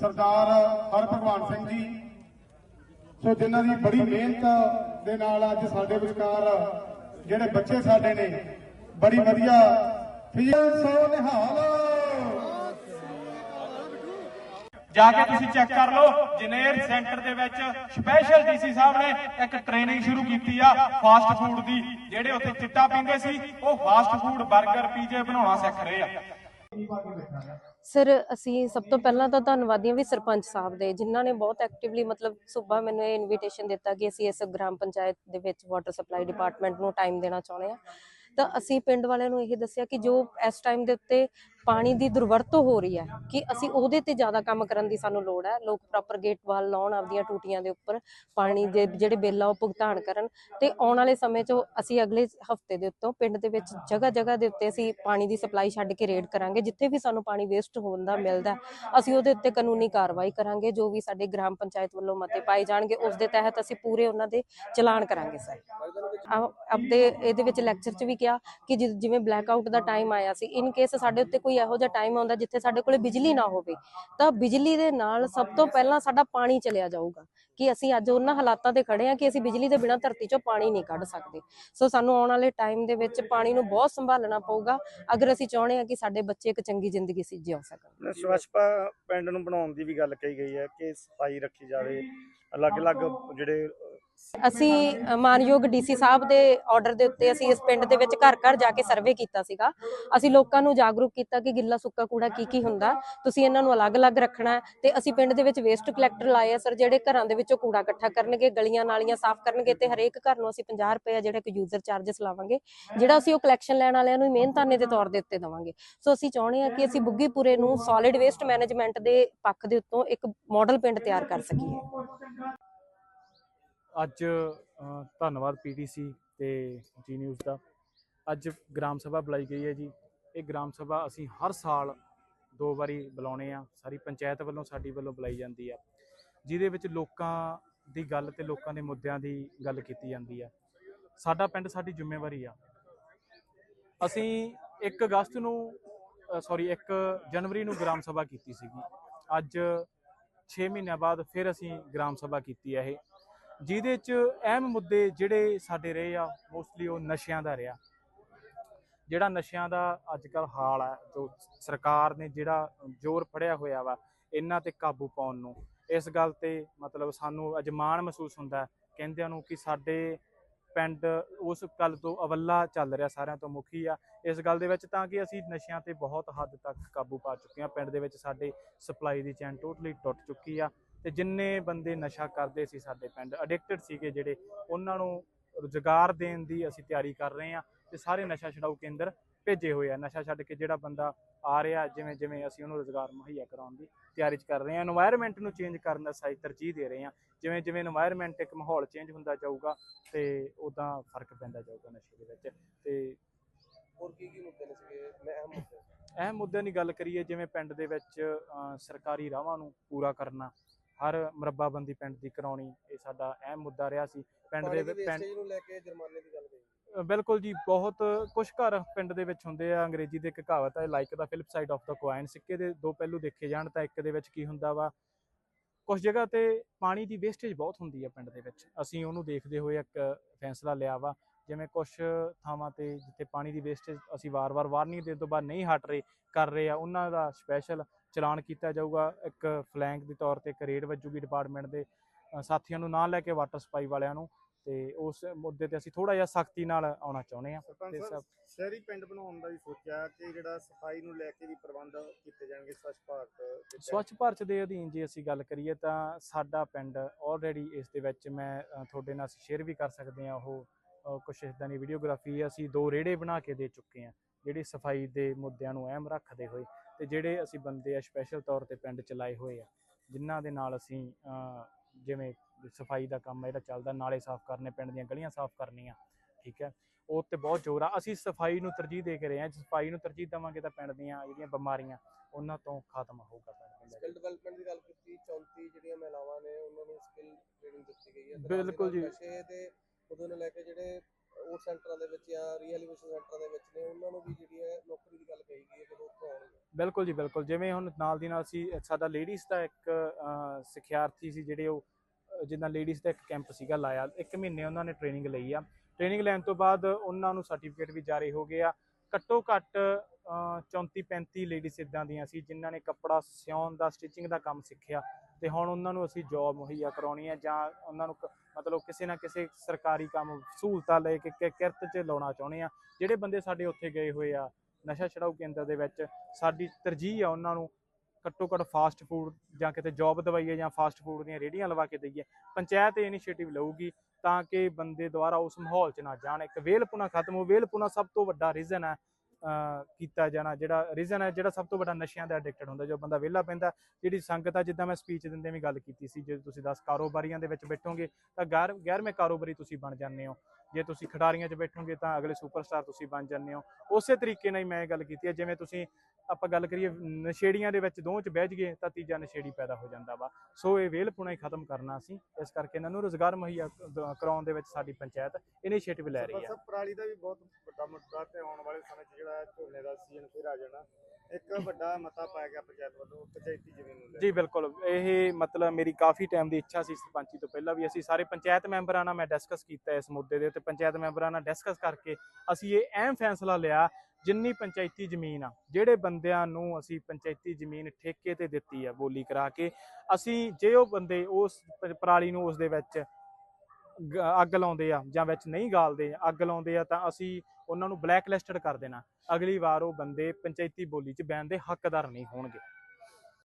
ਸਰਦਾਰ ਹਰਭਗਵਾਨ ਸਿੰਘ ਜੀ। ਸੋ ਜਿਨ੍ਹਾਂ ਦੀ ਬੜੀ ਮਿਹਨਤ ਦੇ ਨਾਲ ਅੱਜ ਸਾਡੇ ਵਿਚਕਾਰ ਜਿਹੜੇ ਬੱਚੇ ਸਾਡੇ ਨੇ, ਬੜੀ ਵਧੀਆ ਫਿਜ਼ੀਕਲ ਸੋ ਨਿਹਾਲ। ਜਾ ਕੇ ਤੁਸੀਂ ਚੈੱਕ ਕਰ ਲਓ, ਜਨੇਰ ਸੈਂਟਰ ਦੇ ਵਿੱਚ ਸਪੈਸ਼ਲ ਡੀਸੀ ਸਾਹਿਬ ਨੇ ਇੱਕ ਟ੍ਰੇਨਿੰਗ ਸ਼ੁਰੂ ਕੀਤੀ ਆ ਫਾਸਟ ਫੂਡ ਦੀ, ਜਿਹੜੇ ਉੱਥੇ ਚਿੱਟਾ ਪੀਂਦੇ ਸੀ, ਉਹ ਫਾਸਟ ਫੂਡ 버ਗਰ ਪੀਜ਼ੇ ਬਣਾਉਣਾ ਸਿੱਖ ਰਹੇ ਆ। ਸਰ, ਅਸੀਂ ਸਭ ਤੋਂ ਪਹਿਲਾਂ ਤਾਂ ਧੰਨਵਾਦੀ ਹਾਂ ਵੀ ਸਰਪੰਚ ਸਾਹਿਬ ਦੇ, ਜਿਨ੍ਹਾਂ ਨੇ ਬਹੁਤ ਐਕਟਿਵਲੀ ਮਤਲਬ ਸੁਬਾ ਮੈਨੂੰ ਇਹ ਇਨਵੀਟੇਸ਼ਨ ਦਿੱਤਾ ਕਿ ਅਸੀਂ ਇਸ ਗ੍ਰਾਮ ਪੰਚਾਇਤ ਦੇ ਵਿੱਚ ਵਾਟਰ ਸਪਲਾਈ ਡਿਪਾਰਟਮੈਂਟ ਨੂੰ ਟਾਈਮ ਦੇਣਾ ਚਾਹੁੰਦੇ ਹਾਂ। ਤਾਂ ਅਸੀਂ ਪਿੰਡ ਵਾਲਿਆਂ ਨੂੰ ਇਹ ਦੱਸਿਆ ਕਿ ਜੋ ਇਸ ਟਾਈਮ ਦੇ ਉੱਤੇ ਪਾਣੀ ਦੀ ਦੁਰਵਰਤੋਂ ਹੋ ਰਹੀ ਹੈ ਕਿ ਅਸੀਂ ਉਹਦੇ ਤੇ ਜ਼ਿਆਦਾ ਕੰਮ ਕਰਨ ਦੀ ਸਾਨੂੰ ਲੋੜ ਹੈ। ਲੋਕ ਪ੍ਰੋਪਰ ਗੇਟ ਵਾਲ ਲਾਉਣ, ਆਪਦੀਆਂ ਟੂਟੀਆਂ ਦੇ ਉੱਪਰ ਪਾਣੀ ਦੇ ਜਿਹੜੇ ਬਿੱਲ ਆ ਉਹ ਭੁਗਤਾਨ ਕਰਨ ਤੇ ਆਉਣ ਵਾਲੇ ਸਮੇਂ 'ਚ ਅਸੀਂ ਅਗਲੇ ਹਫ਼ਤੇ ਦੇ ਉੱਤੋਂ ਪਿੰਡ ਦੇ ਵਿੱਚ ਜਗ੍ਹਾ ਜਗ੍ਹਾ ਦੇ ਉੱਤੇ ਅਸੀਂ ਪਾਣੀ ਦੀ ਸਪਲਾਈ ਛੱਡ ਕੇ ਰੇਡ ਕਰਾਂਗੇ, ਜਿੱਥੇ ਵੀ ਸਾਨੂੰ ਪਾਣੀ ਵੇਸਟ ਹੋਣ ਦਾ ਮਿਲਦਾ ਅਸੀਂ ਉਹਦੇ ਉੱਤੇ ਕਾਨੂੰਨੀ ਕਾਰਵਾਈ ਕਰਾਂਗੇ, ਜੋ ਵੀ ਸਾਡੇ ਗ੍ਰਾਮ ਪੰਚਾਇਤ ਵੱਲੋਂ ਮਤੇ ਪਾਏ ਜਾਣਗੇ, ਉਸ ਦੇ ਤਹਿਤ ਅਸੀਂ ਪੂਰੇ ਉਹਨਾਂ ਦੇ ਚਲਾਨ ਕਰਾਂਗੇ ਸਰ। ਆਪਦੇ ਇਹਦੇ ਵਿੱਚ ਲੈਕਚਰ 'ਚ ਵੀ ਕਿਹਾ ਕਿ ਜਿਵੇਂ ਬਲੈਕ ਆਊਟ ਦਾ ਟਾਈਮ ਆਇਆ ਸੀ ਇਨ ਕੇਸ ਸਾਡੇ ਉੱਤੇ ਕੋਈ ਇਹੋ ਜਿਹਾ ਟਾਈਮ ਆਉਂਦਾ ਜਿੱਥੇ ਸਾਡੇ ਕੋਲੇ ਬਿਜਲੀ ਨਾ ਹੋਵੇ, ਤਾਂ ਬਿਜਲੀ ਦੇ ਨਾਲ ਸਭ ਤੋਂ ਪਹਿਲਾਂ ਸਾਡਾ ਪਾਣੀ ਚਲਿਆ ਜਾਊਗਾ ਕਿ ਅਸੀਂ ਅੱਜ ਉਹਨਾਂ ਹਾਲਾਤਾਂ ਤੇ ਖੜੇ ਆ ਕਿ ਅਸੀਂ ਬਿਜਲੀ ਦੇ ਬਿਨਾਂ ਧਰਤੀ 'ਚੋਂ ਪਾਣੀ ਨਹੀਂ ਕੱਢ ਸਕਦੇ। ਸੋ ਸਾਨੂੰ ਆਉਣ ਵਾਲੇ ਟਾਈਮ ਦੇ ਵਿੱਚ ਪਾਣੀ ਨੂੰ ਬਹੁਤ ਸੰਭਾਲਣਾ ਪਊਗਾ, ਅਗਰ ਅਸੀਂ ਚਾਹੁੰਦੇ ਆ ਕਿ ਸਾਡੇ ਬੱਚੇ ਇੱਕ ਚੰਗੀ ਜ਼ਿੰਦਗੀ ਸੀ ਜਿਉ ਸਕਣ। ਸਵੱਛ ਪਿੰਡ ਨੂੰ ਬਣਾਉਣ ਦੀ ਵੀ ਗੱਲ ਕਹੀ ਗਈ ਹੈ ਕਿ ਸਫ਼ਾਈ ਰੱਖੀ ਜਾਵੇ, ਅਲੱਗ-ਅਲੱਗ ਜਿਹੜੇ ਅਸੀਂ ਅ, ਮਾਨਯੋਗ ਡੀਸੀ ਸਾਹਿਬ ਦੇ ਆਰਡਰ ਦੇ ਉੱਤੇ ਅਸੀਂ ਇਸ ਪਿੰਡ ਦੇ ਵਿੱਚ ਘਰ ਘਰ ਜਾ ਕੇ ਸਰਵੇ ਕੀਤਾ ਸੀਗਾ। ਅਸੀਂ ਲੋਕਾਂ ਨੂੰ ਜਾਗਰੂਕ ਕੀਤਾ ਕਿ ਗਿੱਲਾ ਸੁੱਕਾ ਕੂੜਾ ਕੀ ਕੀ ਹੁੰਦਾ ਤੁਸੀਂ ਇਹਨਾਂ ਨੂੰ ਅਲੱਗ-ਅਲੱਗ ਰੱਖਣਾ ਤੇ ਅਸੀਂ ਪਿੰਡ ਦੇ ਵਿੱਚ ਵੇਸਟ ਕਲੈਕਟਰ ਲਾਏ ਆ ਸਰ ਜਿਹੜੇ ਘਰਾਂ ਦੇ ਵਿੱਚੋਂ ਕੂੜਾ ਇਕੱਠਾ ਕਰਨਗੇ ਗਲੀਆਂ ਨਾਲੀਆਂ ਸਾਫ਼ ਕਰਨਗੇ ਤੇ ਹਰੇਕ ਘਰ ਨੂੰ ਅਸੀਂ 50 ਰੁਪਏ ਆ ਜਿਹੜਾ ਇੱਕ ਯੂਜ਼ਰ ਚਾਰजेस ਲਾਵਾਂਗੇ ਜਿਹੜਾ ਅਸੀਂ ਉਹ ਕਲੈਕਸ਼ਨ ਲੈਣ ਵਾਲਿਆਂ ਨੂੰ ਮਿਹਨਤਾਨੇ ਦੇ ਤੌਰ ਦੇ ਉੱਤੇ ਦੇਵਾਂਗੇ। ਸੋ ਅਸੀਂ ਚਾਹੁੰਦੇ ਹਾਂ ਕਿ ਅਸੀਂ ਬੁੱਗੀਪੁਰੇ ਨੂੰ ਸੋਲਿਡ ਵੇਸਟ ਮੈਨੇਜਮੈਂਟ ਦੇ ਪੱਖ ਦੇ ਉੱਤੋਂ ਇੱਕ ਮਾਡਲ ਪਿੰਡ ਤਿਆਰ ਕਰ ਸਕੀਏ। ਅੱਜ ਅ, ਧੰਨਵਾਦ ਪੀਟੀਸੀ ਤੇ ਜੀ ਨਿਊਜ਼ ਦਾ। ਅੱਜ ਗ੍ਰਾਮ ਸਭਾ ਬੁਲਾਈ ਗਈ ਹੈ ਜੀ। ਇਹ ਗ੍ਰਾਮ ਸਭਾ ਅਸੀਂ ਹਰ ਸਾਲ ਦੋ ਵਾਰੀ ਬੁਲਾਉਣੇ ਆ। ਸਾਰੀ ਪੰਚਾਇਤ ਵੱਲੋਂ ਸਾਡੀ ਵੱਲੋਂ ਬੁਲਾਈ ਜਾਂਦੀ ਆ। ਜਿਹਦੇ ਵਿੱਚ ਲੋਕਾਂ ਦੀ ਗੱਲ ਤੇ ਲੋਕਾਂ ਦੇ ਮੁੱਦਿਆਂ ਦੀ ਗੱਲ ਕੀਤੀ ਜਾਂਦੀ ਆ। ਸਾਡਾ ਪਿੰਡ ਸਾਡੀ ਜ਼ਿੰਮੇਵਾਰੀ ਆ। ਅਸੀਂ 1 ਅਗਸਤ ਨੂੰ ਸੌਰੀ 1 ਜਨਵਰੀ ਨੂੰ ਗ੍ਰਾਮ ਸਭਾ ਕੀਤੀ ਸੀਗੀ। ਅੱਜ 6 ਮਹੀਨਿਆਂ ਬਾਅਦ ਫਿਰ ਅਸੀਂ ਗ੍ਰਾਮ ਸਭਾ ਕੀਤੀ ਹੈ ਇਹ। ਜਿਹਦੇ ਚ ਅਹਿਮ ਮੁੱਦੇ ਜਿਹੜੇ ਸਾਡੇ ਰਹੇ ਆ ਮੋਸਟਲੀ ਉਹ ਨਸ਼ਿਆਂ ਦਾ ਰਿਹਾ। ਜਿਹੜਾ ਨਸ਼ਿਆਂ ਦਾ ਅੱਜ ਕੱਲ ਹਾਲ ਹੈ ਜੋ ਸਰਕਾਰ ਨੇ ਜਿਹੜਾ ਜ਼ੋਰ ਫੜਿਆ ਹੋਇਆ ਵਾ, ਇਹਨਾਂ ਤੇ ਕਾਬੂ ਪਾਉਣ ਨੂੰ, ਇਸ ਗੱਲ ਤੇ ਮਤਲਬ ਸਾਨੂੰ ਅਜਮਾਨ ਮਹਿਸੂਸ ਹੁੰਦਾ ਕਹਿੰਦਿਆਂ ਨੂੰ ਕਿ ਸਾਡੇ ਪਿੰਡ ਉਸ ਗੱਲ ਤੋਂ ਅਵੱਲਾ ਚੱਲ ਰਿਹਾ ਸਾਰਿਆਂ ਤੋਂ ਮੁਖੀ ਆ। ਇਸ ਗੱਲ ਦੇ ਵਿੱਚ ਤਾਂ ਕਿ ਅਸੀਂ ਨਸ਼ਿਆਂ ਤੇ ਬਹੁਤ ਹੱਦ ਤੱਕ ਕਾਬੂ ਪਾ ਚੁੱਕੇ ਹਾਂ, ਪਿੰਡ ਦੇ ਵਿੱਚ ਸਾਡੇ ਸਪਲਾਈ ਦੀ ਚੈਨ ਟੋਟਲੀ ਟੁੱਟ ਚੁੱਕੀ ਆ। ਤੇ ਜਿੰਨੇ ਬੰਦੇ ਨਸ਼ਾ ਕਰਦੇ ਸੀ ਸਾਡੇ ਪਿੰਡ ਐਡਿਕਟਡ ਸੀਗੇ ਜਿਹੜੇ ਉਹਨਾਂ ਨੂੰ ਰੁਜ਼ਗਾਰ ਦੇਣ ਦੀ ਅਸੀਂ ਤਿਆਰੀ ਕਰ ਰਹੇ ਹਾਂ ਤੇ ਸਾਰੇ ਨਸ਼ਾ ਛਡਾਊ ਕੇਂਦਰ ਭੇਜੇ ਹੋਏ ਆ। ਨਸ਼ਾ ਛੱਡ ਕੇ ਜਿਹੜਾ ਬੰਦਾ ਆ ਰਿਹਾ ਜਿਵੇਂ ਜਿਵੇਂ ਅਸੀਂ ਉਹਨੂੰ ਰੁਜ਼ਗਾਰ ਮੁਹੱਈਆ ਕਰਾਉਣ ਦੀ ਤਿਆਰੀ ਚ ਕਰ ਰਹੇ ਹਾਂ। এনवायरमेंट ਨੂੰ ਚੇਂਜ ਕਰਨ ਦਾ ਸਾਈ ਤਰਜੀਹ ਦੇ ਰਹੇ ਹਾਂ। ਜਿਵੇਂ ਜਿਵੇਂ এনवायरमेंट ਇੱਕ ਮਾਹੌਲ ਚੇਂਜ ਹੁੰਦਾ ਜਾਊਗਾ ਤੇ ਉਦਾਂ ਫ਼ਰਕ ਪੈਂਦਾ ਜਾਊਗਾ ਨਸ਼ੇ ਦੇ ਵਿੱਚ ਤੇ ਹੋਰ ਕੀ ਕੀ ਮੁੱਦੇ ਨੇ ਸੀਗੇ? ਅਹਿਮ ਮੁੱਦੇ ਅਹਿਮ ਮੁੱਦਿਆਂ ਦੀ ਗੱਲ ਕਰੀਏ ਜਿਵੇਂ ਪਿੰਡ ਦੇ ਵਿੱਚ ਸਰਕਾਰੀ ਰਾਵਾਂ ਨੂੰ ਪੂਰਾ ਕਰਨਾ ਹਰ ਮੁਰੱਬਾਬੰਦੀ ਪਿੰਡ ਦੀ ਕਰਾਉਣੀ ਇਹ ਸਾਡਾ ਅਹਿਮ ਮੁੱਦਾ ਰਿਹਾ ਸੀ। ਪਿੰਡ ਦੇ ਪਿੰਡ ਨੂੰ ਲੈ ਕੇ ਜੁਰਮਾਨੇ ਦੀ ਗੱਲ ਕਹੀ। ਬਿਲਕੁਲ ਜੀ ਬਹੁਤ ਕੁਝ ਘਰ ਪਿੰਡ ਦੇ ਵਿੱਚ ਹੁੰਦੇ ਆ। ਅੰਗਰੇਜ਼ੀ ਦੇ ਇੱਕ ਕਹਾਵਤ ਹੈ like the flip side of the coin ਸਿੱਕੇ ਦੇ ਦੋ ਪਹਿਲੂ ਦੇਖੇ ਜਾਣ ਤਾਂ ਇੱਕ ਦੇ ਵਿੱਚ ਕੀ ਹੁੰਦਾ ਵਾ ਕੁਝ ਜਗ੍ਹਾ ਤੇ ਪਾਣੀ ਦੀ ਵੇਸਟੇਜ ਬਹੁਤ ਹੁੰਦੀ ਆ ਪਿੰਡ ਦੇ ਵਿੱਚ। ਅਸੀਂ ਉਹਨੂੰ ਦੇਖਦੇ ਹੋਏ ਇੱਕ ਫੈਸਲਾ ਲਿਆ ਵਾ ਜਿਵੇਂ ਕੁਝ ਥਾਵਾਂ ਤੇ ਜਿੱਥੇ ਪਾਣੀ ਦੀ ਵੇਸਟੇਜ ਅਸੀਂ ਵਾਰ-ਵਾਰ ਵਾਰਨਿੰਗ ਦੇਣ ਤੋਂ ਬਾਅਦ ਨਹੀਂ ਹਟ ਰਹੇ ਕਰ ਰਹੇ ਆ ਉਹਨਾਂ ਦਾ ਸਪੈਸ਼ਲ ਚਲਾਨ ਕੀਤਾ ਜਾਊਗਾ ਇੱਕ ਫਲੈਂਕ ਦੇ ਤੌਰ ਤੇ ਇੱਕ ਰੇਡ ਵੱਜੂਗੀ ਡਿਪਾਰਟਮੈਂਟ ਦੇ ਸਾਥੀਆਂ ਨੂੰ ਨਾਲ ਲੈ ਕੇ ਵਾਟਰ ਸਪਲਾਈ ਵਾਲਿਆਂ ਨੂੰ ਤੇ ਉਸ ਮੁੱਦੇ ਤੇ ਅਸੀਂ ਥੋੜਾ ਜਿਹਾ ਸਖਤੀ ਨਾਲ ਆਉਣਾ ਚਾਹੁੰਦੇ ਆ ਤੇ ਸਭ- ਸ਼ਹਿਰੀ ਪਿੰਡ ਬਣਾਉਣ ਦਾ ਵੀ ਸੋਚਿਆ ਕਿ ਜਿਹੜਾ ਸਫ਼ਾਈ ਨੂੰ ਲੈ ਕੇ ਵੀ ਪ੍ਰਬੰਧ ਕੀਤੇ ਜਾਣਗੇ ਸਵੱਛ ਭਾਰਤ। ਸਵੱਛ ਭਾਰਤ ਦੇ ਅਧੀਨ ਜੇ ਅਸੀਂ ਗੱਲ ਕਰੀਏ ਤਾਂ ਸਾਡਾ ਪਿੰਡ ਆਲਰੇਡੀ ਇਸ ਦੇ ਵਿੱਚ ਮੈਂ ਤੁਹਾਡੇ ਨਾਲ ਸ਼ੇਅਰ ਵੀ ਕਰ ਸਕਦੇ ਆ ਉਹ ਕੁਛ ਇਦਾਂ ਦੀ ਵੀਡੀਓਗ੍ਰਾਫੀ ਅਸੀਂ ਦੋ ਰੇੜੇ ਬਣਾ ਕੇ ਦੇ ਚੁੱਕੇ ਆ ਜਿਹੜੀ ਸਫ਼ਾਈ ਦੇ ਮੁੱਦਿਆਂ ਨੂੰ ਅਹਿਮ ਰੱਖਦੇ ਹੋਏ ਤੇ ਜਿਹੜੇ ਅਸੀਂ ਬੰਦੇ ਆ ਸਪੈਸ਼ਲ ਤੌਰ ਤੇ ਪਿੰਡ ਚ ਲਾਏ ਹੋਏ ਆ ਜਿਨ੍ਹਾਂ ਦੇ ਨਾਲ ਅਸੀਂ ਜਿਵੇਂ ਸਫ਼ਾਈ ਦਾ ਕੰਮ ਜਿਹੜਾ ਚੱਲਦਾ ਨਾਲੇ ਸਾਫ਼ ਕਰਨੇ ਪਿੰਡ ਦੀਆਂ ਗਲੀਆਂ ਸਾਫ਼ ਕਰਨੀਆਂ ਠੀਕ ਹੈ? ਉਹ ਤੇ ਬਹੁਤ ਜ਼ੋਰ ਆ। ਅਸੀਂ ਸਫ਼ਾਈ ਨੂੰ ਤਰਜੀਹ ਦੇ ਕੇ ਰਹੇ ਹਾਂ। ਸਫ਼ਾਈ ਨੂੰ ਤਰਜੀਹ ਦੇਵਾਂਗੇ ਤਾਂ ਪਿੰਡ ਦੀਆਂ ਜਿਹੜੀਆਂ ਬਿਮਾਰੀਆਂ ਉਹਨਾਂ ਤੋਂ ਖਤਮ ਹੋਊਗਾ ਪਿੰਡ ਸਕਿੱਲ ਡਿਵੈਲਪਮੈਂਟ ਦੀ ਗੱਲ ਕੀਤੀ 34 ਜਿਹੜੀਆਂ ਮਹਿਲਾਵਾਂ ਨੇ ਉਹਨਾਂ ਨੂੰ ਸਕਿੱਲ ਟ੍ਰੇਨਿੰਗ ਦਿੱਤੀ ਗਈ ਹੈ। ਤੇ ਬਿਲਕੁਲ ਜੀ। ਨਸ਼ੇ ਦੇ ਮੁੱਦੇ ਨੂੰ ਲੈ ਕੇ ਜਿਹੜੇ ਉਹ ਸੈਂਟਰਾਂ ਦੇ ਵਿੱਚ ਜਾਂ ਰੀਹੈਬਿਲਿਟੇਸ਼ਨ ਸੈਂਟਰਾਂ ਦੇ ਵਿੱਚ ਨੇ ਉਹਨਾਂ ਨੂੰ ਵੀ ਜਿਹੜੀ ਹੈ ਨੌਕਰੀ ਦੀ ਗੱਲ ਕਹੀ ਗਈ ਹੈ ਜਦੋਂ ਉੱਥੋਂ ਆਉਣਗੇ। ਬਿਲਕੁਲ ਜੀ ਬਿਲਕੁਲ। ਜਿਵੇਂ ਹੁਣ ਨਾਲ ਦੀ ਨਾਲ ਸੀ ਸਾਡਾ ਲੇਡੀਜ਼ ਦਾ ਇੱਕ ਸਿੱਖਿਆਰਥੀ ਸੀ ਜਿਹੜੇ ਉਹ ਅਹ, ਜਿੱਦਾਂ ਲੇਡੀਜ਼ ਦਾ ਇੱਕ ਕੈਂਪ ਸੀਗਾ ਲਾਇਆ ਇੱਕ ਮਹੀਨੇ ਉਹਨਾਂ ਨੇ ਟ੍ਰੇਨਿੰਗ ਲਈ ਆ। ਟ੍ਰੇਨਿੰਗ ਲੈਣ ਤੋਂ ਬਾਅਦ ਉਹਨਾਂ ਨੂੰ ਸਰਟੀਫਿਕੇਟ ਵੀ ਜਾਰੀ ਹੋ ਗਏ ਆ ਘੱਟੋ ਘੱਟ 34 35 ਲੇਡੀਜ਼ ਇਦਾਂ ਦੀਆਂ ਸੀ ਜਿਨ੍ਹਾਂ ਨੇ ਕੱਪੜਾ ਸਿਉਣ ਦਾ ਸਟਿਚਿੰਗ ਦਾ ਕੰਮ ਸਿੱਖਿਆ। ਤੇ ਹੁਣ ਉਹਨਾਂ ਨੂੰ ਅਸੀਂ ਜੌਬ ਮੁਹੱਈਆ ਕਰਾਉਣੀ ਹੈ ਜਾਂ ਉਹਨਾਂ ਨੂੰ ਕ- ਮਤਲਬ ਕਿਸੇ ਨਾ ਕਿਸੇ ਸਰਕਾਰੀ ਕੰਮ ਸਹੂਲਤਾਂ ਲੈ ਕੇ ਕਿ- ਕਿਰਤ 'ਚ ਲਾਉਣਾ ਚਾਹੁੰਦੇ ਆ ਜਿਹੜੇ ਬੰਦੇ ਸਾਡੇ ਉੱਥੇ ਗਏ ਹੋਏ ਆ, ਨਸ਼ਾ ਛਡਾਊ ਕੇਂਦਰ ਦੇ ਵਿੱਚ, ਸਾਡੀ ਤਰਜੀਹ ਆ ਉਹਨਾਂ ਨੂੰ ਘੱਟੋ ਘੱਟ ਫਾਸਟ ਫੂਡ ਜਾਂ ਕਿਤੇ ਜੌਬ ਦਵਾਈਏ ਜਾਂ ਫਾਸਟ ਫੂਡ ਦੀਆਂ ਰੇਹੜੀਆਂ ਲਵਾ ਕੇ ਦਈਏ, ਪੰਚਾਇਤ ਇਹ ਇਨੀਸ਼ੀਏਟਿਵ ਲਊਗੀ ਤਾਂ ਕਿ ਬੰਦੇ ਦੁਆਰਾ ਉਸ ਮਾਹੌਲ 'ਚ ਨਾ ਜਾਣ। ਇੱਕ ਵੇਲਪੁਣਾ ਖਤਮ ਹੋ ਵੇਲਪੁਣਾ ਸਭ ਤੋਂ ਵੱਡਾ ਰੀਜ਼ਨ ਹੈ ਕੀਤਾ ਜਾਣਾ, ਜਿਹੜਾ ਰੀਜ਼ਨ ਹੈ, ਜਿਹੜਾ ਸਭ ਤੋਂ ਵੱਡਾ ਨਸ਼ਿਆਂ ਦਾ ਐਡਿਕਟਡ ਹੁੰਦਾ, ਜੋ ਬੰਦਾ ਵਿਹਲਾ ਪੈਂਦਾ ਜਿਹੜੀ ਸੰਗਤ ਆ, ਜਿੱਦਾਂ ਮੈਂ ਸਪੀਚ ਦਿੰਦੇ ਵੀ ਗੱਲ ਕੀਤੀ ਸੀ, ਜੇ ਤੁਸੀਂ 10 ਕਾਰੋਬਾਰੀਆਂ ਦੇ ਵਿੱਚ ਬੈਠੋਗੇ, ਤਾਂ ਗੈਰ ਗੈਰਵੇਂ ਕਾਰੋਬਾਰੀ ਤੁਸੀਂ ਬਣ ਜਾਂਦੇ ਹੋ। ਜੇ ਤੁਸੀਂ ਖਿਡਾਰੀਆਂ 'ਚ ਬੈਠੋਗੇ, ਤਾਂ ਅਗਲੇ ਸੁਪਰਸਟਾਰ ਤੁਸੀਂ ਬਣ ਜਾਂਦੇ ਹੋ। ਉਸੇ ਤਰੀਕੇ ਨਾਲ ਹੀ ਮੈਂ ਇਹ ਗੱਲ ਕੀਤੀ ਹੈ, ਜਿਵੇਂ ਤੁਸੀਂ, ਆਪਾਂ ਗੱਲ ਕਰੀਏ, ਨਸ਼ੇੜੀਆਂ ਦੇ ਵਿੱਚ ਦੋਵਾਂ 'ਚ ਬਹਿ ਜਾਈਏ, ਤਾਂ ਤੀਜਾ ਨਸ਼ੇੜੀ ਪੈਦਾ ਹੋ ਜਾਂਦਾ ਵਾ। ਸੋ ਇਹ ਵੇਲਪੁਣਾ ਹੀ ਖਤਮ ਕਰਨਾ ਸੀ ਇਸ ਕਰਕੇ ਇਹਨਾਂ ਨੂੰ ਰੋਜ਼ਗਾਰ ਮੁਹੱਈਆ ਕਰਾਉਣ ਦੇ ਵਿੱਚ ਸਾਡੀ ਪੰਚਾਇਤ ਇਨੀਸ਼ੀਏਟਿਵ ਲੈ ਰਹੀ ਹੈ। ਸਭ ਪਰਾਲੀ ਦਾ ਵੀ ਬਹੁਤ ਵੱਡਾ ਮੁੱਦਾ ਤੇ ਆਉਣ ਵਾਲੇ ਸਮੇਂ 'ਚ ਜਿਹੜਾ ਝੋਨੇ ਦਾ ਸੀਜ਼ਨ ਫਿਰ ਆ ਜਾਣਾ, ਇੱਕ ਵੱਡਾ ਮਤਾ ਪਾਇਆ ਗਿਆ ਪੰਚਾਇਤ ਵੱਲੋਂ, ਪੰਚਾਇਤੀ ਜ਼ਮੀਨ ਨੂੰ ਲੈ ਜੀ, ਬਿਲਕੁਲ। ਇਹ ਮਤਲਬ ਮੇਰੀ ਕਾਫੀ ਟਾਈਮ ਦੀ ਇੱਛਾ ਸੀ ਸਰਪੰਚੀ ਤੋਂ ਪਹਿਲਾਂ ਵੀ ਅਸੀਂ ਸਾਰੇ ਪੰਚਾਇਤ ਮੈਂਬਰਾਂ ਨਾਲ ਮੈਂ ਡਿਸਕਸ ਕੀਤਾ ਇਸ ਮੁੱਦੇ ਦੇ ਉੱਤੇ ਪੰਚਾਇਤ ਮੈਂਬਰਾਂ ਨਾਲ ਡਿਸਕਸ ਕਰਕੇ ਅਸੀਂ ਇਹ ਅਹਿਮ ਫੈਸਲਾ ਲਿਆ, ਜਿੰਨੀ ਪੰਚਾਇਤੀ ਜ਼ਮੀਨ ਆ, ਜਿਹੜੇ ਬੰਦਿਆਂ ਨੂੰ ਅਸੀਂ ਪੰਚਾਇਤੀ ਜ਼ਮੀਨ ਠੇਕੇ ਤੇ ਦਿੱਤੀ ਆ ਬੋਲੀ ਕਰਾ ਕੇ, ਅਸੀਂ ਜੇ ਉਹ ਬੰਦੇ ਉਸ ਪ- ਪਰਾਲੀ ਨੂੰ ਉਸ ਦੇ ਵਿੱਚ ਗ- ਅੱਗ ਲਾਉਂਦੇ ਆ ਜਾਂ ਵਿੱਚ ਨਹੀਂ ਗਾਲਦੇ, ਅੱਗ ਲਾਉਂਦੇ ਆ ਤਾਂ ਅਸੀਂ ਉਹਨਾਂ ਨੂੰ ਬਲੈਕ ਲਿਸਟਡ ਕਰ ਦੇਣਾ। ਅਗਲੀ ਵਾਰ ਉਹ ਬੰਦੇ ਪੰਚਾਇਤੀ ਬੋਲੀ 'ਚ ਬੈਣ ਦੇ ਹੱਕਦਾਰ ਨਹੀਂ ਹੋਣਗੇ।